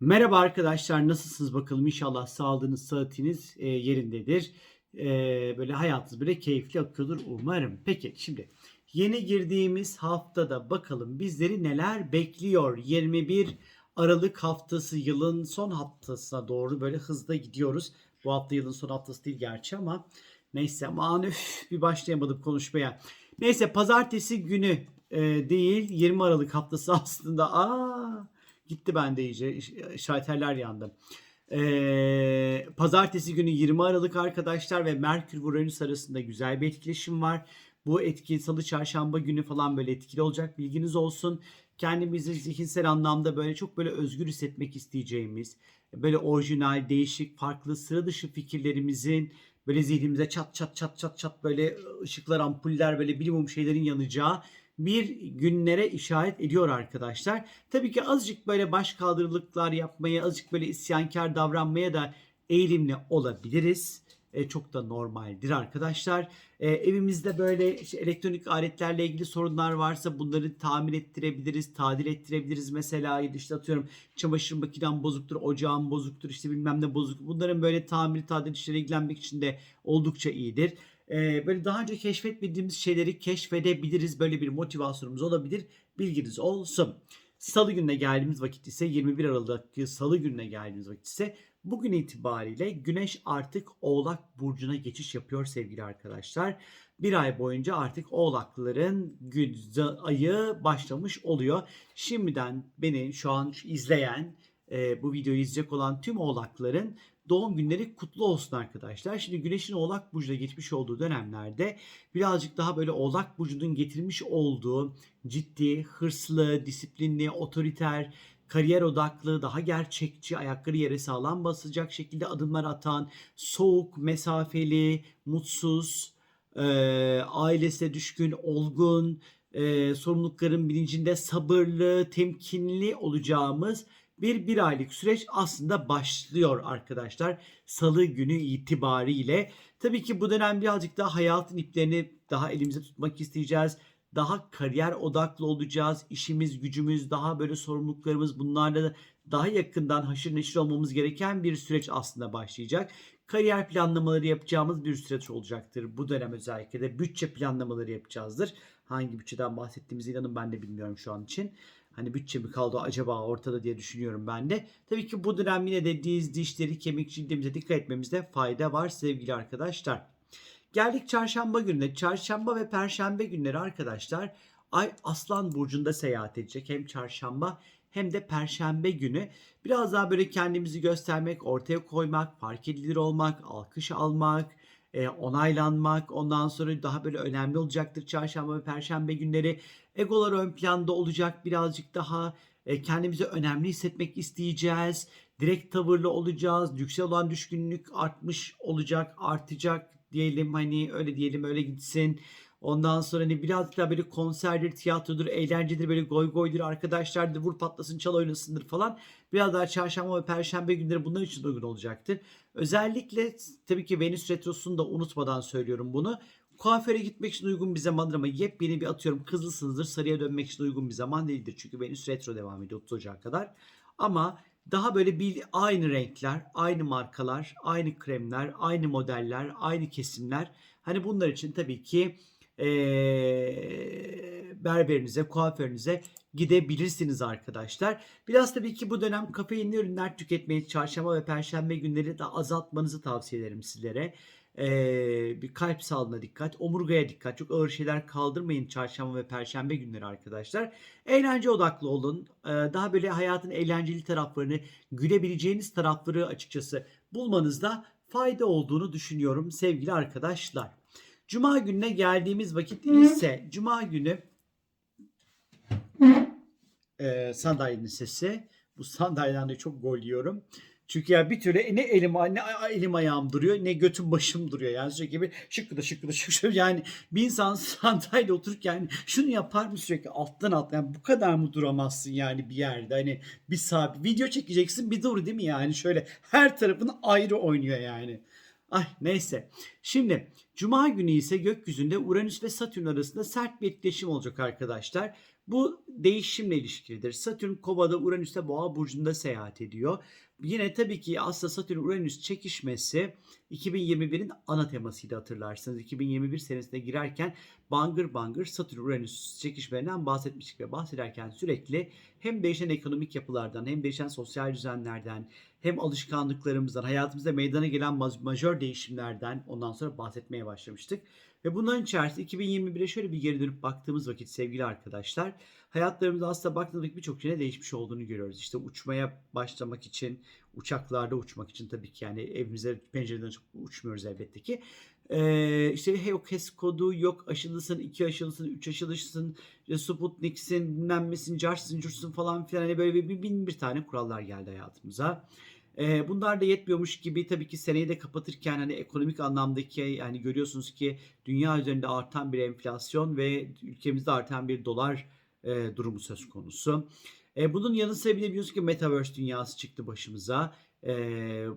Merhaba arkadaşlar, nasılsınız bakalım? İnşallah sağlığınız, sıhhatiniz e, yerindedir. E, böyle hayatınız böyle keyifli akıyordur umarım. Peki şimdi yeni girdiğimiz haftada bakalım bizleri neler bekliyor? 21 Aralık haftası yılın son haftasına doğru böyle hızla gidiyoruz. Bu hafta yılın son haftası değil gerçi ama neyse aman üf, bir başlayamadım konuşmaya. Neyse pazartesi günü e, değil 20 Aralık haftası aslında. Aa Gitti bende iyice. Şalterler yandı. Ee, pazartesi günü 20 Aralık arkadaşlar ve Merkür Uranüs arasında güzel bir etkileşim var. Bu etki salı çarşamba günü falan böyle etkili olacak bilginiz olsun. Kendimizi zihinsel anlamda böyle çok böyle özgür hissetmek isteyeceğimiz, böyle orijinal, değişik, farklı, sıra dışı fikirlerimizin böyle zihnimize çat çat çat çat çat böyle ışıklar, ampuller böyle bilimum şeylerin yanacağı bir günlere işaret ediyor arkadaşlar. Tabii ki azıcık böyle baş kaldırılıklar yapmaya, azıcık böyle isyankar davranmaya da eğilimli olabiliriz. E, çok da normaldir arkadaşlar. E, evimizde böyle işte elektronik aletlerle ilgili sorunlar varsa bunları tamir ettirebiliriz, tadil ettirebiliriz mesela. İşte atıyorum çamaşır makinem bozuktur, ocağım bozuktur, işte bilmem ne bozuk. Bunların böyle tamir, tadil işleriyle ilgilenmek için de oldukça iyidir. E, böyle daha önce keşfetmediğimiz şeyleri keşfedebiliriz. Böyle bir motivasyonumuz olabilir. Bilginiz olsun. Salı gününe geldiğimiz vakit ise 21 Aralık Salı gününe geldiğimiz vakit ise bugün itibariyle Güneş artık Oğlak Burcu'na geçiş yapıyor sevgili arkadaşlar. Bir ay boyunca artık Oğlakların ayı başlamış oluyor. Şimdiden beni şu an izleyen, e, bu videoyu izleyecek olan tüm Oğlakların doğum günleri kutlu olsun arkadaşlar. Şimdi Güneş'in Oğlak Burcu'na geçmiş olduğu dönemlerde birazcık daha böyle Oğlak Burcu'nun getirmiş olduğu ciddi, hırslı, disiplinli, otoriter, kariyer odaklı, daha gerçekçi, ayakları yere sağlam basacak şekilde adımlar atan, soğuk, mesafeli, mutsuz, e, ailesine düşkün, olgun, e, sorumlulukların bilincinde sabırlı, temkinli olacağımız bir bir aylık süreç aslında başlıyor arkadaşlar. Salı günü itibariyle. Tabii ki bu dönem birazcık daha hayatın iplerini daha elimize tutmak isteyeceğiz. Daha kariyer odaklı olacağız. İşimiz, gücümüz, daha böyle sorumluluklarımız bunlarla da daha yakından haşır neşir olmamız gereken bir süreç aslında başlayacak. Kariyer planlamaları yapacağımız bir süreç olacaktır. Bu dönem özellikle de bütçe planlamaları yapacağızdır. Hangi bütçeden bahsettiğimizi inanın ben de bilmiyorum şu an için. Hani bütçe mi kaldı acaba ortada diye düşünüyorum ben de. Tabii ki bu dönem yine de diz, dişleri, kemik cildimize dikkat etmemizde fayda var sevgili arkadaşlar. Geldik çarşamba gününe. Çarşamba ve perşembe günleri arkadaşlar Ay Aslan Burcu'nda seyahat edecek. Hem çarşamba hem de perşembe günü. Biraz daha böyle kendimizi göstermek, ortaya koymak, fark edilir olmak, alkış almak, e, onaylanmak. Ondan sonra daha böyle önemli olacaktır çarşamba ve perşembe günleri. Egolar ön planda olacak birazcık daha. E, kendimizi önemli hissetmek isteyeceğiz. Direkt tavırlı olacağız. Yüksel olan düşkünlük artmış olacak, artacak diyelim hani öyle diyelim öyle gitsin. Ondan sonra hani birazcık daha böyle konserdir, tiyatrodur, eğlencedir, böyle goy goydur, arkadaşlardır, vur patlasın, çal oynasındır falan. Biraz daha çarşamba ve perşembe günleri bunlar için uygun olacaktır. Özellikle tabii ki Venüs Retrosu'nu da unutmadan söylüyorum bunu. Kuaföre gitmek için uygun bir zamandır ama yepyeni bir atıyorum kızlısınızdır sarıya dönmek için uygun bir zaman değildir. Çünkü Venüs Retro devam ediyor 30 Ocak'a kadar. Ama daha böyle bir aynı renkler, aynı markalar, aynı kremler, aynı modeller, aynı kesimler. Hani bunlar için tabii ki eee, berberinize, kuaförünüze gidebilirsiniz arkadaşlar. Biraz tabii ki bu dönem kafeinli ürünler tüketmeyi çarşamba ve perşembe günleri de azaltmanızı tavsiye ederim sizlere. Ee, bir kalp sağlığına dikkat, omurgaya dikkat. Çok ağır şeyler kaldırmayın çarşamba ve perşembe günleri arkadaşlar. Eğlence odaklı olun. Ee, daha böyle hayatın eğlenceli taraflarını, gülebileceğiniz tarafları açıkçası bulmanızda fayda olduğunu düşünüyorum sevgili arkadaşlar. Cuma gününe geldiğimiz vakit ise Cuma günü e, sandalyenin sesi. Bu sandalyeden de çok gol yiyorum. Çünkü ya bir türlü ne elim ne elim ayağım duruyor ne götüm başım duruyor. Yani sürekli bir şıkkıda şıkkıda şıkkıda yani bir insan sandalye otururken şunu yapar mı sürekli alttan alt yani bu kadar mı duramazsın yani bir yerde hani bir saat video çekeceksin bir dur değil mi yani şöyle her tarafın ayrı oynuyor yani. Ay neyse. Şimdi Cuma günü ise gökyüzünde Uranüs ve Satürn arasında sert bir etkileşim olacak arkadaşlar. Bu değişimle ilişkilidir. Satürn Kova'da Uranüs'te Boğa burcunda seyahat ediyor. Yine tabii ki aslında Satürn Uranüs çekişmesi 2021'in ana temasıydı hatırlarsınız. 2021 senesine girerken bangır bangır Satürn Uranüs çekişmelerinden bahsetmiştik ve bahsederken sürekli hem değişen ekonomik yapılardan hem değişen sosyal düzenlerden hem alışkanlıklarımızdan hayatımızda meydana gelen maj- majör değişimlerden ondan sonra bahsetmeye başlamıştık. Ve bunların içerisinde 2021'e şöyle bir geri dönüp baktığımız vakit sevgili arkadaşlar hayatlarımızda aslında baktığımızda birçok şeyin değişmiş olduğunu görüyoruz. İşte uçmaya başlamak için, uçaklarda uçmak için tabii ki yani evimize pencereden uçmuyoruz elbette ki. Ee, işte yok HES kodu, yok aşılısın, iki aşılısın, üç aşılısın, Sputnik'sin, bilmem nesin, carsın, cursun falan filan. Hani böyle bir, bin bir tane kurallar geldi hayatımıza. Ee, bunlar da yetmiyormuş gibi tabii ki seneyi de kapatırken hani ekonomik anlamdaki yani görüyorsunuz ki dünya üzerinde artan bir enflasyon ve ülkemizde artan bir dolar e, durumu söz konusu. E, bunun yanı sıra bir de biliyorsunuz ki Metaverse dünyası çıktı başımıza. E,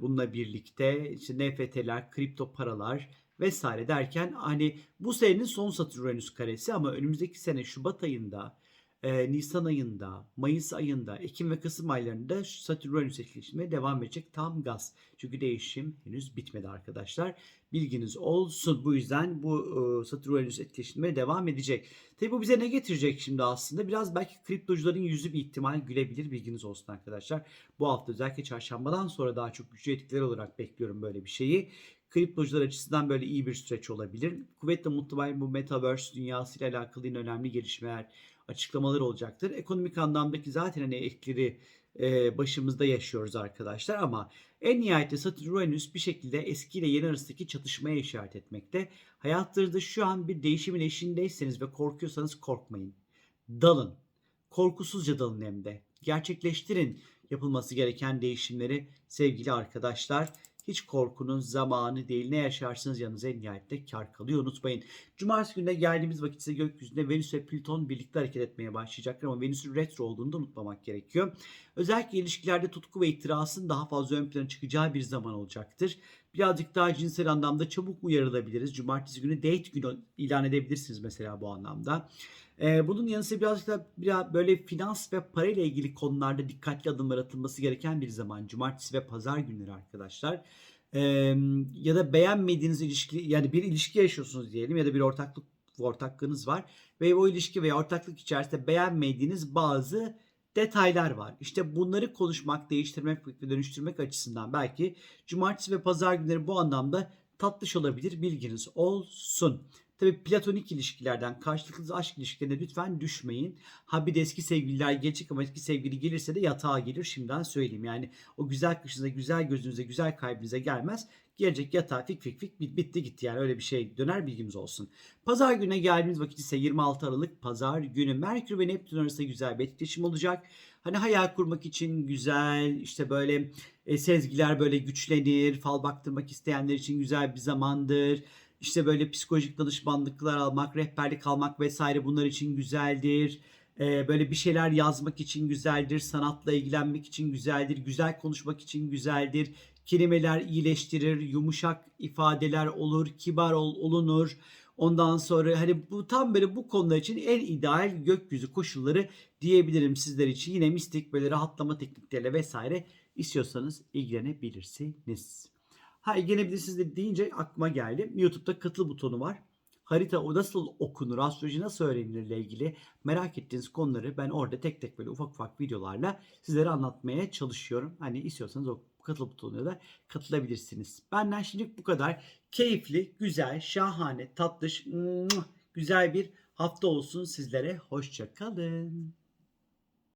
bununla birlikte işte NFT'ler, kripto paralar vesaire derken hani bu senenin son Satürn Uranüs karesi ama önümüzdeki sene Şubat ayında e, Nisan ayında, Mayıs ayında, Ekim ve Kasım aylarında Satürn Uranüs etkileşimine devam edecek tam gaz. Çünkü değişim henüz bitmedi arkadaşlar. Bilginiz olsun. Bu yüzden bu e, Satürn Uranüs etkileşimine devam edecek. Tabi bu bize ne getirecek şimdi aslında? Biraz belki kriptocuların yüzü bir ihtimal gülebilir. Bilginiz olsun arkadaşlar. Bu hafta özellikle çarşambadan sonra daha çok güçlü etkiler olarak bekliyorum böyle bir şeyi kriptocular açısından böyle iyi bir süreç olabilir. Kuvvetle muhtemelen bu Metaverse dünyasıyla alakalı yine önemli gelişmeler, açıklamalar olacaktır. Ekonomik anlamdaki zaten hani etkileri e, başımızda yaşıyoruz arkadaşlar ama en nihayetinde Satürn Uranüs bir şekilde eski ile yeni arasındaki çatışmaya işaret etmekte. Hayatlarınızda şu an bir değişimin eşindeyseniz ve korkuyorsanız korkmayın. Dalın. Korkusuzca dalın hem de. Gerçekleştirin yapılması gereken değişimleri sevgili arkadaşlar. Hiç korkunun zamanı değil. Ne yaşarsınız yanınıza en nihayetinde kar kalıyor. Unutmayın. Cumartesi gününe geldiğimiz vakit ise gökyüzünde Venüs ve Plüton birlikte hareket etmeye başlayacaklar ama Venüs'ün retro olduğunu da unutmamak gerekiyor. Özellikle ilişkilerde tutku ve ihtirasın daha fazla ön plana çıkacağı bir zaman olacaktır. Birazcık daha cinsel anlamda çabuk uyarılabiliriz. Cumartesi günü date günü ilan edebilirsiniz mesela bu anlamda. Ee, bunun yanı sıra birazcık da biraz böyle finans ve parayla ilgili konularda dikkatli adımlar atılması gereken bir zaman. Cumartesi ve pazar günleri arkadaşlar. Ya da beğenmediğiniz ilişki yani bir ilişki yaşıyorsunuz diyelim ya da bir ortaklık ortaklığınız var ve o ilişki veya ortaklık içerisinde beğenmediğiniz bazı detaylar var. İşte bunları konuşmak, değiştirmek ve dönüştürmek açısından belki cumartesi ve pazar günleri bu anlamda tatlış olabilir bilginiz olsun. Tabii platonik ilişkilerden, karşılıklı aşk ilişkilerine lütfen düşmeyin. Ha bir de eski sevgililer gelecek ama eski sevgili gelirse de yatağa gelir şimdiden söyleyeyim. Yani o güzel kışınıza, güzel gözünüze, güzel kalbinize gelmez. Gelecek yatağa fik fik fik bit- bitti gitti yani öyle bir şey döner bilgimiz olsun. Pazar gününe geldiğimiz vakit ise 26 Aralık Pazar günü Merkür ve Neptün arasında güzel bir etkileşim olacak. Hani hayal kurmak için güzel işte böyle e, sezgiler böyle güçlenir. Fal baktırmak isteyenler için güzel bir zamandır. İşte böyle psikolojik danışmanlıklar almak, rehberlik almak vesaire bunlar için güzeldir. Ee, böyle bir şeyler yazmak için güzeldir. Sanatla ilgilenmek için güzeldir. Güzel konuşmak için güzeldir. Kelimeler iyileştirir. Yumuşak ifadeler olur. Kibar ol, olunur. Ondan sonra hani bu tam böyle bu konular için en ideal gökyüzü koşulları diyebilirim sizler için. Yine mistik böyle rahatlama teknikleriyle vesaire istiyorsanız ilgilenebilirsiniz. Ha ilgilenebilirsiniz de deyince aklıma geldi. YouTube'da katıl butonu var. Harita o nasıl okunur, astroloji nasıl öğrenilir ile ilgili merak ettiğiniz konuları ben orada tek tek böyle ufak ufak videolarla sizlere anlatmaya çalışıyorum. Hani istiyorsanız o katıl butonuna da katılabilirsiniz. Benden şimdilik bu kadar. Keyifli, güzel, şahane, tatlış, güzel bir hafta olsun sizlere. Hoşça kalın.